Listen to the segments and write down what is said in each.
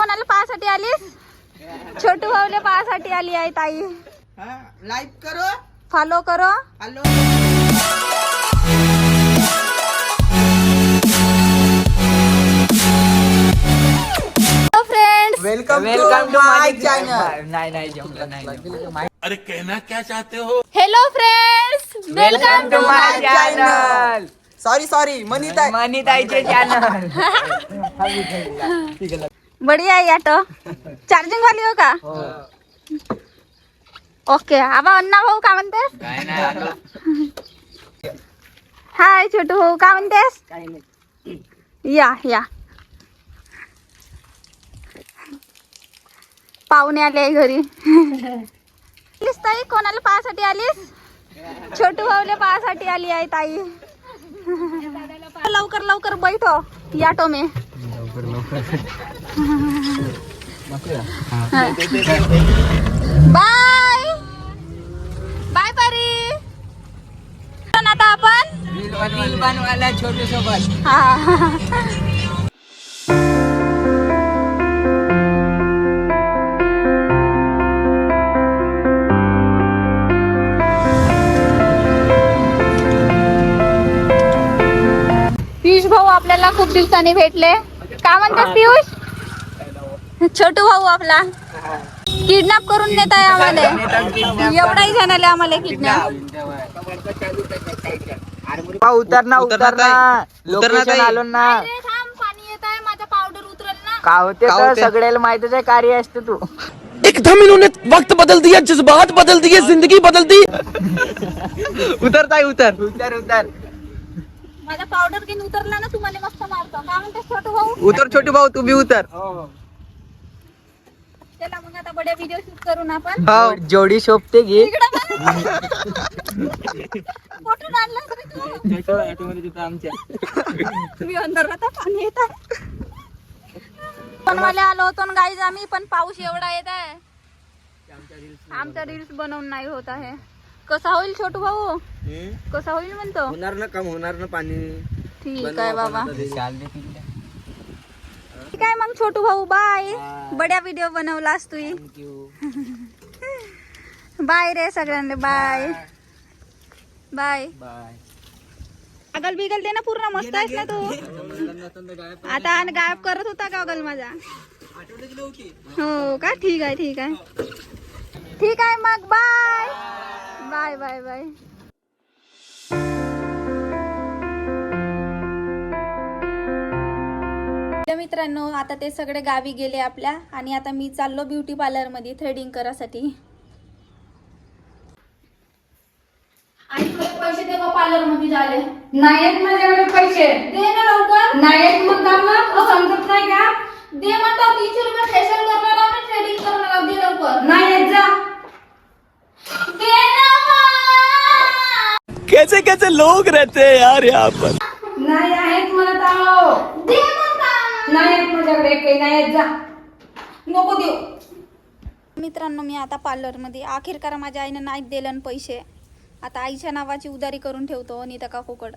कोणाला पाहासाठी आलीस? छोटू भाऊले पाहासाठी आली आहे ताई. लाईक करो. फॉलो करो. Hello hello friends welcome welcome to my channel नाही नाही जमलं नाही अरे कहना क्या चाहते हो? Hello friends welcome to my channel. Sorry sorry मनीत मनीताईचे चॅनल बढिया आहे ऑटो चार्जिंग वाली हो का? ओके आबा अण्णा भाऊ का म्हणतेस आलो. हाय छोटू भाऊ का म्हणतेस या या। पाहुणे आले आहे घरी. आलीस ताई कोणाला पाहासाठी आलीस? छोटू भाऊले पाहासाठी आली आहे ताई. लवकर लवकर बैठो. याटो में. बाय. बाय परी. पण आता आपण. रील बनवायला छोटू सोबत हा. पियुष भाऊ आपल्याला खूप दिवसांनी भेटले. का म्हणतात पियुष? छोटू भाऊ आपला. किडनॅप करून नेत आहे आम्हाला. एवढाही जणाले आम्हाला किडनॅप उतर ना उतर ना लोकेशन आलो ना. पाणी येत आहे. माझा पावडर उतरल ना. का होते? सगळ्याला माहितच आहे कार्य असते तू. एकदम इन्होंने वक्त बदल दिया जज्बात बदल दिए जिंदगी बदल दी। उतरताय उतर. उतर उतर. माझा पावडर घेऊन उतरला ना तुम्हाला मस्त मारतो. का म्हणतेस छोटू भाऊ? उतर छोटू भाऊ तुम्ही उतर. चला मग आता बड्या व्हिडिओ शूट करून आपण. हो जोडी शोभते घे. इकडं बघ. कुठून आणलास रे तू? मी अंदर आता पाणी येत आहे. आलो होतो ना गाईज आम्ही पण पाऊस एवढा येत आहे. आमचा रील्स बनवून नाही होत आहे. कसा होईल छोटू भाऊ? कसा होईल म्हणतो? होणार ना काम होणार ना पाणी. ठीक आहे बाबा. ठीक आहे मग छोटू भाऊ बाय बड्या व्हिडिओ बनवलास तू बाय रे सगळ्यांना बाय बाय बाय गॉगल बिगल दे ना पूर्ण मस्त आहेस ना तू. आता आणि गायब करत होता गॉगल माझा? हो का? ठीक आहे ठीक आहे. ठीक आहे मग बाय बाय बाय बाय मित्रांनो आता ते सगळे गावी गेले आपल्या आणि आता मी चाललो ब्युटी पार्लरमध्ये थ्रेडिंग करासाठी आणि पैसे दे पार्लरमध्ये झाले नाही आहेत माझ्याकडे पैसे. दे ना लवकर. नाही आहेत म्हणतात ना तू समजत नाही का? दे म्हणता तीनशे रुपये फेशियल करणार आहोत आणि थ्रेडिंग करणार आहोत. दे लवकर. नाही आहेत जा. दे ना मग. कैसे कैसे लोग रहते हैं यार यहाँ पर। नाही आहेत म्हणत आहो. दे. नाही आहेत माझ्याकडे काही नाही आहेत जा. नको देऊ. मित्रांनो मी आता पार्लरमध्ये अखेरकार माझ्या आईने नाही दिलं आणि पैसे. आता आईच्या नावाची उदारी करून ठेवतो अनिता काकूकड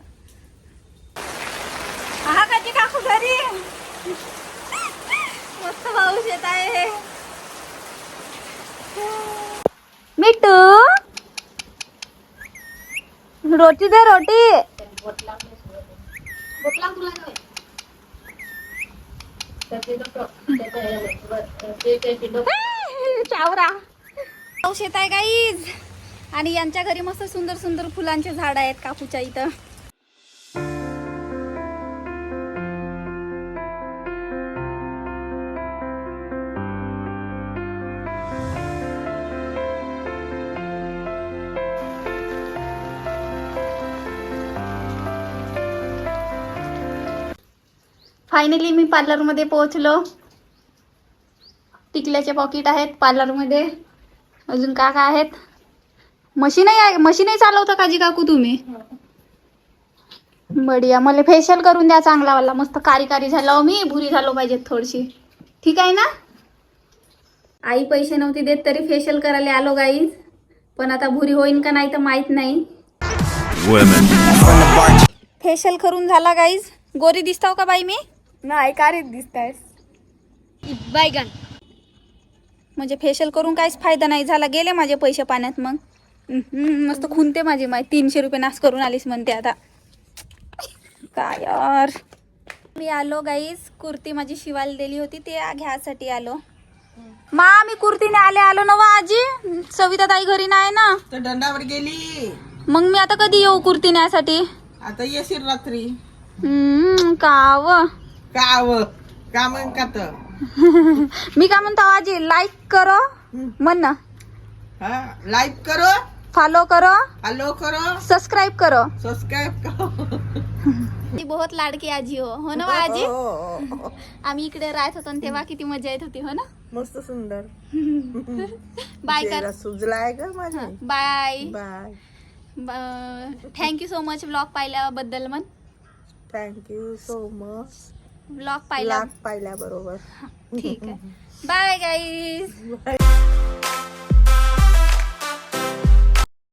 हा काची काकू घरी. मस्त पाऊस येत आहे मिठू रोटी दे रोटी. चावरा. शेत आहे गाईज आणि यांच्या घरी मस्त सुंदर सुंदर फुलांचे झाड आहेत काकूच्या इथं. फायनली मी पार्लरमध्ये पोहोचलो. टिकल्याचे पॉकेट आहेत पार्लरमध्ये अजून का काय आहेत. मशीनही आहे मशीनही चालवता काजी काकू तुम्ही? बढिया मला फेशियल करून द्या चांगला वाला. मस्त कारी कारी झालो मी भुरी झालो पाहिजे थोडीशी. ठीक आहे ना? आई पैसे नव्हते देत तरी फेशियल करायला आलो गाईज पण आता भुरी होईन का नाही तर माहीत नाही. फेशियल करून झाला गाईज गोरी दिसताव का बाई मी? नाही कारीत दिसतायस. बैगन म्हणजे फेशियल करून काहीच फायदा नाही झाला. गेले माझे पैसे पाण्यात मग. हम्म, मस्त खुनते माझी माय तीनशे रुपये नाश करून आलीस म्हणते आता. काय यार? मी आलो गाईस. कुर्ती माझी शिवायला दिली होती. ते घ्यासाठी आलो. मा मी कुर्तीने आले. आलो ना वा आजी? सविता ताई घरी नाही ना? तर दंडावर गेली. मग मी आता कधी येऊ कुर्ती न्यासाठी आता येशील रात्री. हम्म, काव का आव का मग का तर? मी काय म्हणतो आजी लाईक करो म्हण ना. हा लाईक करो. फॉलो करो. हॅलो करो. सबस्क्राईब करो. सबस्क्राईब करो. ती बहुत लाडकी आजी हो. हो ना वा आजी? आम्ही इकडे राहत होतो ना तेव्हा किती मजा येत होती हो ना? मस्त सुंदर. बाय कर. सुजलाय का माझा. Bye bye thank you so much blog पाहिल्याबद्दल मन थँक्यू सो मच ब्लॉग पाहिला. पाहिल्या बरोबर ठीक आहे. Bye guys